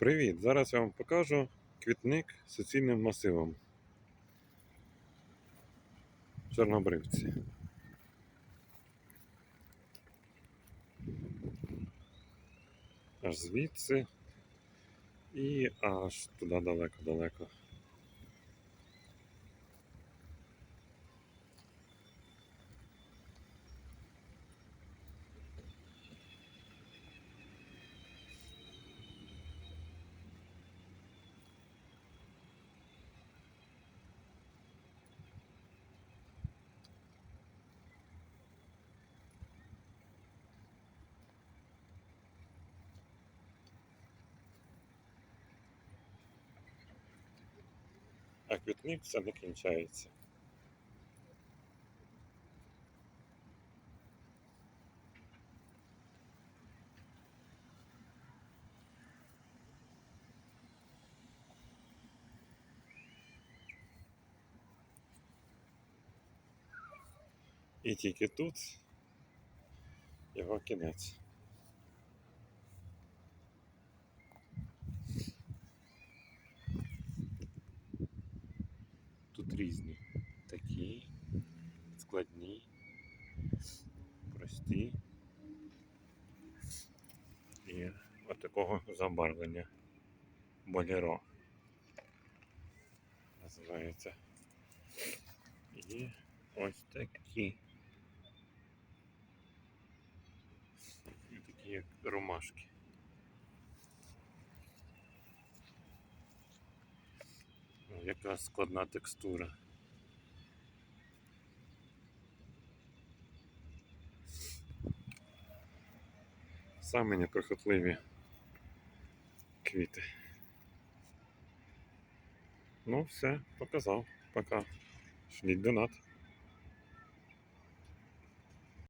Привіт! Зараз я вам покажу квітник з суцільним масивом. Чорнобривці. Аж звідси і аж туди далеко-далеко. А квітник все не кінчається. І тільки тут його кінець. Тут різні. Такі, складні, прості. І от забарвлення. Боліро. Називається. І ось такі. І такі як ромашки. Яка складна текстура. Самі неприхотливі квіти. Ну, все, показав. Пока. Шліть донат.